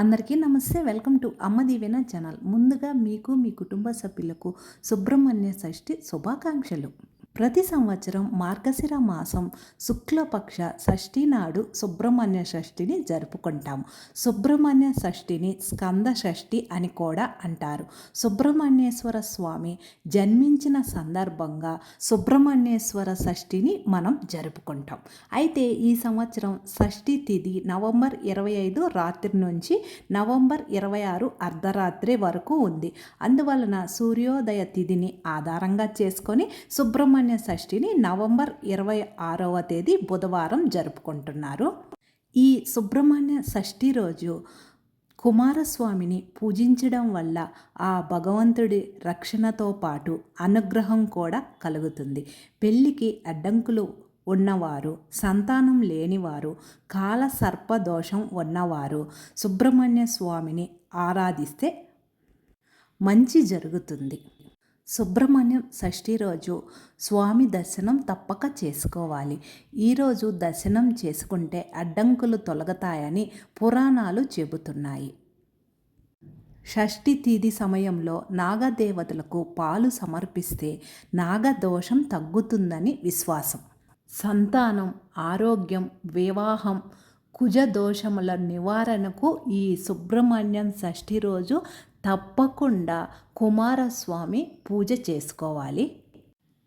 అందరికీ నమస్తే. Welcome to అమ్మ దీవెన ఛానల్. ముందుగా మీకు మీ కుటుంబ సభ్యులకు సుబ్రహ్మణ్య షష్ఠి శుభాకాంక్షలు. ప్రతి సంవత్సరం మార్గశిర మాసం శుక్లపక్ష షష్ఠి నాడు సుబ్రహ్మణ్య షష్ఠిని జరుపుకుంటాము సుబ్రహ్మణ్య షష్ఠిని స్కంద షష్ఠి అని కూడా అంటారు. సుబ్రహ్మణ్యేశ్వర స్వామి జన్మించిన సందర్భంగా సుబ్రహ్మణ్యేశ్వర షష్ఠిని మనం జరుపుకుంటాం. అయితే ఈ సంవత్సరం షష్ఠి తిథి నవంబర్ ఇరవై ఐదు రాత్రి నుంచి నవంబర్ ఇరవై ఆరు అర్ధరాత్రి వరకు ఉంది. అందువలన సూర్యోదయ తిథిని ఆధారంగా చేసుకొని సుబ్రహ్మణ్య షష్ఠిని నవంబర్ ఇరవై ఆరవ తేదీ బుధవారం జరుపుకుంటున్నారు. ఈ సుబ్రహ్మణ్య షష్ఠి రోజు కుమారస్వామిని పూజించడం వల్ల ఆ భగవంతుడి రక్షణతో పాటు అనుగ్రహం కూడా కలుగుతుంది. పెళ్ళికి అడ్డంకులు ఉన్నవారు సంతానం లేనివారు కాల సర్పదోషం ఉన్నవారు సుబ్రహ్మణ్య స్వామిని ఆరాధిస్తే మంచి జరుగుతుంది. సుబ్రహ్మణ్యం షష్ఠి రోజు స్వామి దర్శనం తప్పక చేసుకోవాలి. ఈరోజు దర్శనం చేసుకుంటే అడ్డంకులు తొలగతాయని పురాణాలు చెబుతున్నాయి. షష్ఠి తీది సమయంలో నాగదేవతలకు పాలు సమర్పిస్తే నాగదోషం తగ్గుతుందని విశ్వాసం. సంతానం ఆరోగ్యం వివాహం కుజ దోషముల నివారణకు ఈ సుబ్రహ్మణ్యం షష్ఠి రోజు తప్పకుండా కుమారస్వామి పూజ చేసుకోవాలి.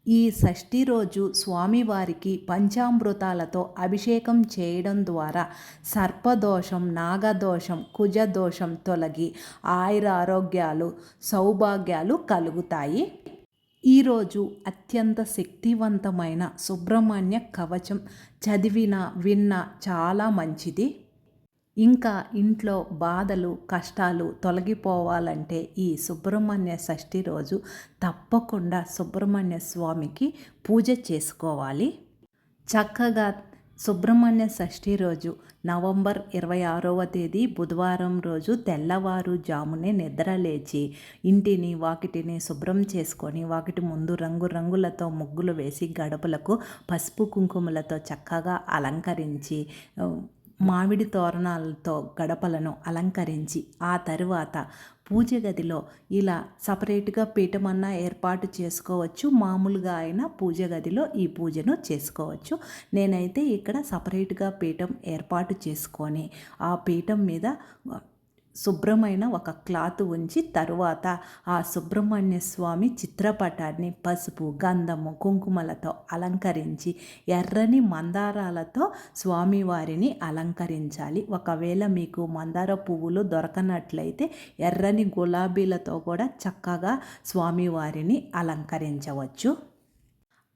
ఈ షష్ఠి రోజు స్వామివారికి పంచామృతాలతో అభిషేకం చేయడం ద్వారా సర్పదోషం నాగదోషం కుజదోషం తొలగి ఆయుర ఆరోగ్యాలు సౌభాగ్యాలు కలుగుతాయి. ఈరోజు అత్యంత శక్తివంతమైన సుబ్రహ్మణ్య కవచం చదివిన విన్న చాలా మంచిది. ఇంకా ఇంట్లో బాధలు కష్టాలు తొలగిపోవాలంటే ఈ సుబ్రహ్మణ్య షష్ఠి రోజు తప్పకుండా సుబ్రహ్మణ్య స్వామికి పూజ చేసుకోవాలి. చక్కగా సుబ్రహ్మణ్య షష్ఠి రోజు నవంబర్ ఇరవై ఆరవ తేదీ బుధవారం రోజు తెల్లవారు జామునే నిద్ర లేచి ఇంటిని వాకిటిని శుభ్రం చేసుకొని వాకిటి ముందు రంగు రంగులతో ముగ్గులు వేసి గడపలకు పసుపు కుంకుమలతో చక్కగా అలంకరించి మామిడి తోరణాలతో గడపలను అలంకరించి ఆ తరువాత పూజ గదిలో ఇలా సపరేట్గా పీఠమన్నా ఏర్పాటు చేసుకోవచ్చు. మామూలుగా అయినా పూజ గదిలో ఈ పూజను చేసుకోవచ్చు. నేనైతే ఇక్కడ సపరేట్గా పీఠం ఏర్పాటు చేసుకొని ఆ పీఠం మీద శుభ్రమైన ఒక క్లాత్ ఉంచి తరువాత ఆ సుబ్రహ్మణ్య స్వామి చిత్రపటాన్ని పసుపు గంధము కుంకుమలతో అలంకరించి ఎర్రని మందారాలతో స్వామివారిని అలంకరించాలి. ఒకవేళ మీకు మందార పువ్వులు దొరకనట్లయితే ఎర్రని గులాబీలతో కూడా చక్కగా స్వామివారిని అలంకరించవచ్చు.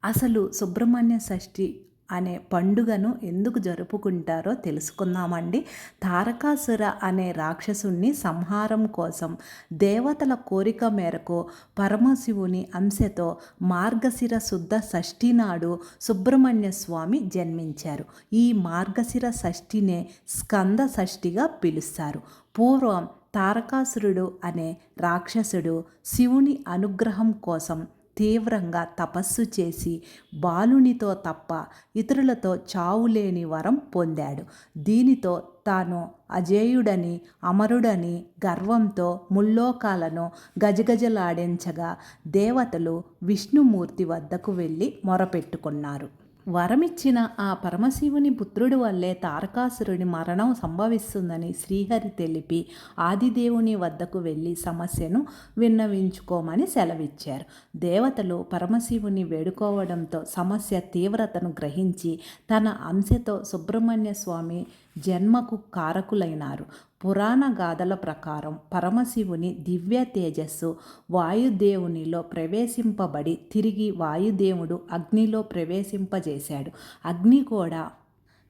అసలు సుబ్రహ్మణ్య షష్ఠి అనే పండుగను ఎందుకు జరుపుకుంటారో తెలుసుకుందామండి. తారకాసుర అనే రాక్షసుణ్ణి సంహారం కోసం దేవతల కోరిక మేరకు పరమశివుని అంశతో మార్గశిర శుద్ధ షష్ఠి నాడు సుబ్రహ్మణ్య స్వామి జన్మించారు. ఈ మార్గశిర షష్ఠినే స్కంద షష్ఠిగా పిలుస్తారు. పూర్వం తారకాసురుడు అనే రాక్షసుడు శివుని అనుగ్రహం కోసం తీవ్రంగా తపస్సు చేసి బాలునితో తప్ప ఇతరులతో చావులేని వరం పొందాడు. దీనితో తాను అజేయుడని అమరుడని గర్వంతో ముల్లోకాలను గజగజలాడించగా దేవతలు విష్ణుమూర్తి వద్దకు వెళ్ళి మొరపెట్టుకున్నారు. వరమిచ్చిన ఆ పరమశివుని పుత్రుడు వల్లే తారకాసురుడి మరణం సంభవిస్తుందని శ్రీహరి తెలిపి ఆదిదేవుని వద్దకు వెళ్ళి సమస్యను విన్నవించుకోమని సెలవిచ్చారు. దేవతలు పరమశివుని వేడుకోవడంతో సమస్య తీవ్రతను గ్రహించి తన అంశతో సుబ్రహ్మణ్య స్వామి జన్మకు కారకులైనారు. పురాణ గాథల ప్రకారం పరమశివుని దివ్య తేజస్సు వాయుదేవునిలో ప్రవేశింపబడి తిరిగి వాయుదేవుడు అగ్నిలో ప్రవేశింపజేశాడు. అగ్ని కూడా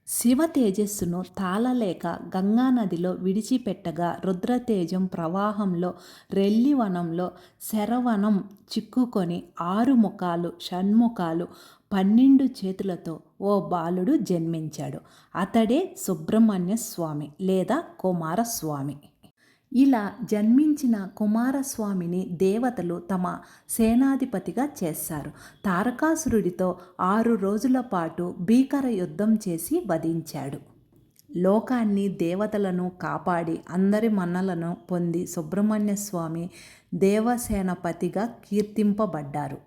శివ తేజస్సును తాళలేక గంగానదిలో విడిచిపెట్టగా రుద్రతేజం ప్రవాహంలో రెల్లివనంలో శరవనం చిక్కుకొని ఆరు ముఖాలు షణ్ముఖాలు పన్నెండు చేతులతో ఓ బాలుడు జన్మించాడు. అతడే సుబ్రహ్మణ్య స్వామి లేదా కుమారస్వామి. ఇలా జన్మించిన కుమారస్వామిని దేవతలు తమ సేనాధిపతిగా చేశారు. తారకాసురుడితో ఆరు రోజుల పాటు భీకర యుద్ధం చేసి వధించాడు. లోకాన్ని దేవతలను కాపాడి అందరి మన్నలను పొంది సుబ్రహ్మణ్య స్వామి దేవసేనపతిగా కీర్తింపబడ్డారు.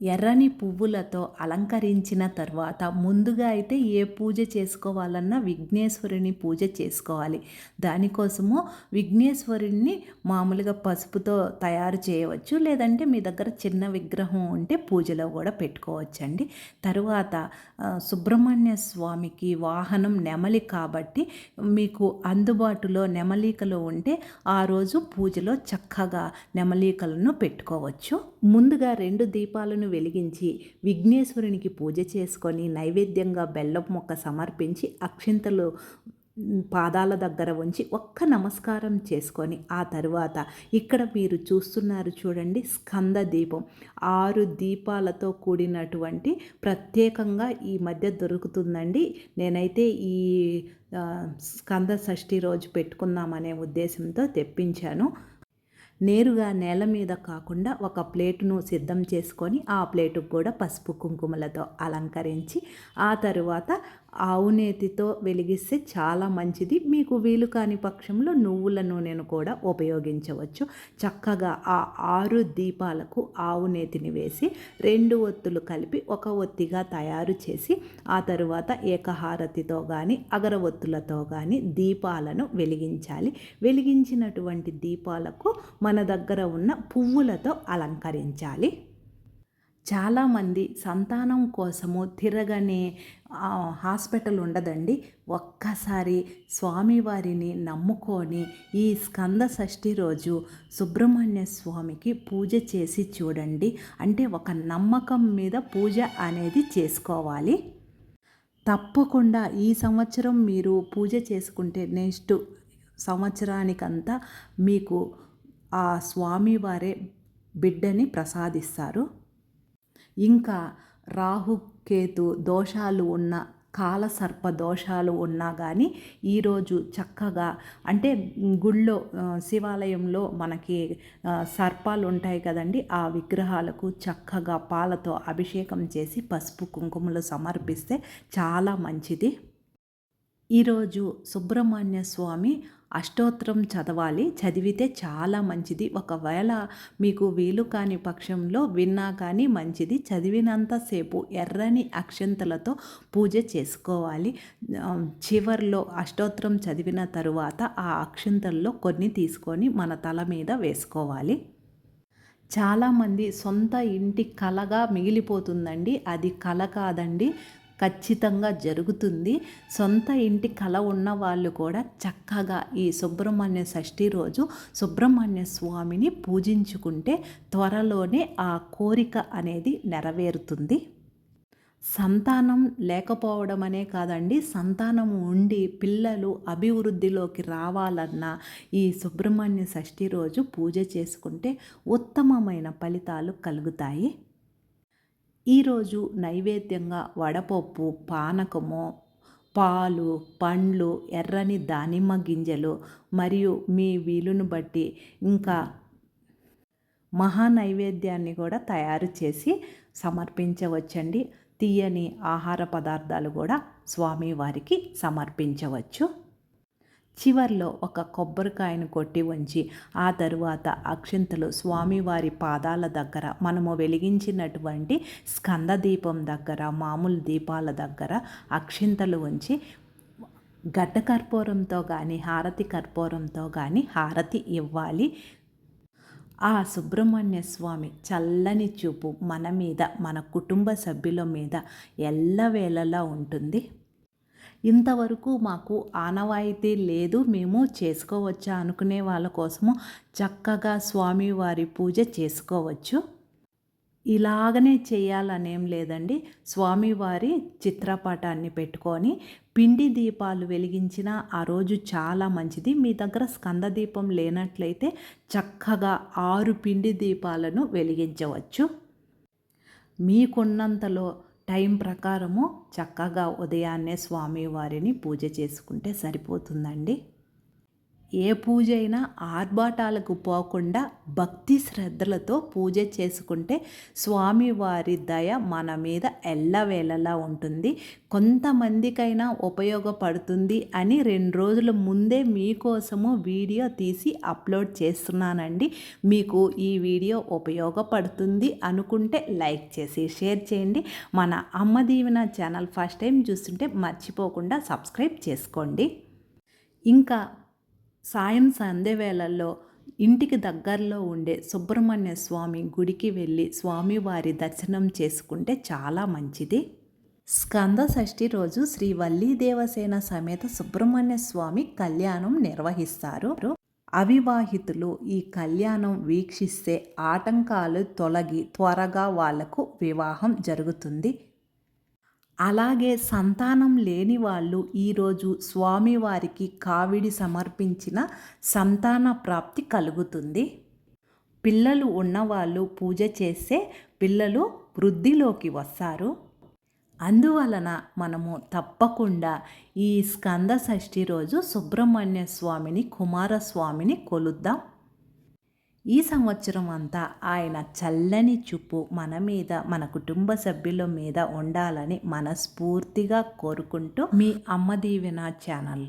ఎర్రని పువ్వులతో అలంకరించిన తర్వాత ముందుగా అయితే ఏ పూజ చేసుకోవాలన్నా విఘ్నేశ్వరుని పూజ చేసుకోవాలి. దానికోసము విఘ్నేశ్వరుణ్ణి మామూలుగా పసుపుతో తయారు చేయవచ్చు లేదంటే మీ దగ్గర చిన్న విగ్రహం ఉంటే పూజలో కూడా పెట్టుకోవచ్చండి. తరువాత సుబ్రహ్మణ్య స్వామికి వాహనం నెమలి కాబట్టి మీకు అందుబాటులో నెమలికలు ఉంటే ఆ రోజు పూజలో చక్కగా నెమలికలను పెట్టుకోవచ్చు. ముందుగా రెండు దీపాలను వెలిగించి విఘ్నేశ్వరునికి పూజ చేసుకొని నైవేద్యంగా బెల్లం మొక్క సమర్పించి అక్షింతలు పాదాల దగ్గర ఉంచి ఒక్క నమస్కారం చేసుకొని ఆ తరువాత ఇక్కడ మీరు చూస్తున్నారు చూడండి స్కంద దీపం. ఆరు దీపాలతో కూడినటువంటి ప్రత్యేకంగా ఈ మధ్య దొరుకుతుందండి. నేనైతే ఈ స్కంద షష్ఠి రోజు పెట్టుకుందామనే ఉద్దేశంతో తెప్పించాను. నేరుగా నేల మీద కాకుండా ఒక ప్లేటును సిద్ధం చేసుకొని ఆ ప్లేటుకు కూడా పసుపు కుంకుమలతో అలంకరించి ఆ తరువాత ఆవు నేతితో వెలిగిస్తే చాలా మంచిది. మీకు వీలు కాని పక్షంలో నువ్వుల నూనెను కూడా ఉపయోగించవచ్చు. చక్కగా ఆ ఆరు దీపాలకు ఆవు నేతిని వేసి రెండు ఒత్తులు కలిపి ఒక ఒత్తిగా తయారు చేసి ఆ తరువాత ఏకహారతితో కానీ అగరవత్తులతో కానీ దీపాలను వెలిగించాలి. వెలిగించినటువంటి దీపాలకు మన దగ్గర ఉన్న పువ్వులతో అలంకరించాలి. చాలామంది సంతానం కోసము తిరగనే హాస్పిటల్ ఉండదండి. ఒక్కసారి స్వామివారిని నమ్ముకొని ఈ స్కంద షష్ఠి రోజు సుబ్రహ్మణ్య స్వామికి పూజ చేసి చూడండి. అంటే ఒక నమ్మకం మీద పూజ అనేది చేసుకోవాలి. తప్పకుండా ఈ సంవత్సరం మీరు పూజ చేసుకుంటే నెక్స్ట్ సంవత్సరానికంతా మీకు ఆ స్వామివారే బిడ్డని ప్రసాదిస్తారు. ఇంకా రాహు కేతు దోషాలు ఉన్న కాలసర్ప దోషాలు ఉన్నా కానీ ఈరోజు చక్కగా అంటే గుళ్ళో శివాలయంలో మనకి సర్పాలు ఉంటాయి కదండి. ఆ విగ్రహాలకు చక్కగా పాలతో అభిషేకం చేసి పసుపు కుంకుమలు సమర్పిస్తే చాలా మంచిది. ఈరోజు సుబ్రహ్మణ్య స్వామి అష్టోత్తరం చదవాలి చదివితే చాలా మంచిది. ఒకవేళ మీకు వీలు కాని పక్షంలో విన్నా కానీ మంచిది. చదివినంతసేపు ఎర్రని అక్షంతలతో పూజ చేసుకోవాలి. చివర్లో అష్టోత్తరం చదివిన తరువాత ఆ అక్షంతల్లో కొన్ని తీసుకొని మన తల మీద వేసుకోవాలి. చాలామంది సొంత ఇంటి కలగా మిగిలిపోతుందండి. అది కల కాదండి. ఖచ్చితంగా జరుగుతుంది. సొంత ఇంటి కళ ఉన్న వాళ్ళు కూడా చక్కగా ఈ సుబ్రహ్మణ్య షష్ఠి రోజు సుబ్రహ్మణ్య స్వామిని పూజించుకుంటే త్వరలోనే ఆ కోరిక అనేది నెరవేరుతుంది. సంతానం లేకపోవడం అనే కాదండి సంతానం ఉండి పిల్లలు అభివృద్ధిలోకి రావాలన్నా ఈ సుబ్రహ్మణ్య షష్ఠి రోజు పూజ చేసుకుంటే ఉత్తమమైన ఫలితాలు కలుగుతాయి. ఈరోజు నైవేద్యంగా వడపప్పు పానకము పాలు పండ్లు ఎర్రని దానిమ్మ గింజలు మరియు మీ వీలును బట్టి ఇంకా మహా నైవేద్యాన్ని కూడా తయారు చేసి సమర్పించవచ్చండి. తీయని ఆహార పదార్థాలు కూడా స్వామివారికి సమర్పించవచ్చు. చివర్లో ఒక కొబ్బరికాయను కొట్టి ఉంచి ఆ తరువాత అక్షింతలు స్వామివారి పాదాల దగ్గర మనము వెలిగించినటువంటి స్కంద దీపం దగ్గర మామూలు దీపాల దగ్గర అక్షింతలు ఉంచి గడ్డ కర్పూరంతో కానీ హారతి కర్పూరంతో కానీ హారతి ఇవ్వాలి. ఆ సుబ్రహ్మణ్య స్వామి చల్లని చూపు మన మీద మన కుటుంబ సభ్యుల మీద ఎల్లవేళలా ఉంటుంది. ఇంతవరకు మాకు ఆనవాయితీ లేదు మేము చేసుకోవచ్చా అనుకునే వాళ్ళ కోసము చక్కగా స్వామివారి పూజ చేసుకోవచ్చు. ఇలాగనే చేయాలనేం లేదండి. స్వామివారి చిత్రపటాన్ని పెట్టుకొని పిండి దీపాలు వెలిగించిన ఆ రోజు చాలా మంచిది. మీ దగ్గర స్కంద దీపం లేనట్లయితే చక్కగా ఆరు పిండి దీపాలను వెలిగించవచ్చు. మీకున్నంతలో టైం ప్రకారము చక్కగా ఉదయాన్నే స్వామివారిని పూజ చేసుకుంటే సరిపోతుందండి. ఏ పూజ అయినా ఆర్భాటాలకు పోకుండా భక్తి శ్రద్ధలతో పూజ చేసుకుంటే స్వామివారి దయ మన మీద ఎల్లవేళలా ఉంటుంది. కొంతమందికైనా ఉపయోగపడుతుంది అని రెండు రోజుల ముందే మీకోసము వీడియో తీసి అప్లోడ్ చేస్తున్నానండి. మీకు ఈ వీడియో ఉపయోగపడుతుంది అనుకుంటే లైక్ చేసి షేర్ చేయండి. మన అమ్మ దీవెన ఛానల్ ఫస్ట్ టైం చూస్తుంటే మర్చిపోకుండా సబ్స్క్రైబ్ చేసుకోండి. ఇంకా సాయం సంధ్యవేళల్లో ఇంటికి దగ్గరలో ఉండే సుబ్రహ్మణ్య స్వామి గుడికి వెళ్ళి స్వామివారి దర్శనం చేసుకుంటే చాలా మంచిది. స్కంద షష్ఠి రోజు శ్రీ వల్లీ దేవసేన సమేత సుబ్రహ్మణ్య స్వామి కళ్యాణం నిర్వహిస్తారు. అవివాహితులు ఈ కళ్యాణం వీక్షిస్తే ఆటంకాలు తొలగి త్వరగా వాళ్ళకు వివాహం జరుగుతుంది. అలాగే సంతానం లేని వాళ్ళు ఈరోజు స్వామివారికి కావిడి సమర్పించిన సంతాన ప్రాప్తి కలుగుతుంది. పిల్లలు ఉన్నవాళ్ళు పూజ చేస్తే పిల్లలు వృద్ధిలోకి వస్తారు. అందువలన మనము తప్పకుండా ఈ స్కంద షష్ఠి రోజు సుబ్రహ్మణ్య స్వామిని కుమారస్వామిని కొలుద్దాం. ఈ సంవత్సరం అంతా ఆయన చల్లని చూపు మన మీద మన కుటుంబ సభ్యుల మీద ఉండాలని మనస్ఫూర్తిగా కోరుకుంటూ మీ అమ్మ దీవెన ఛానల్.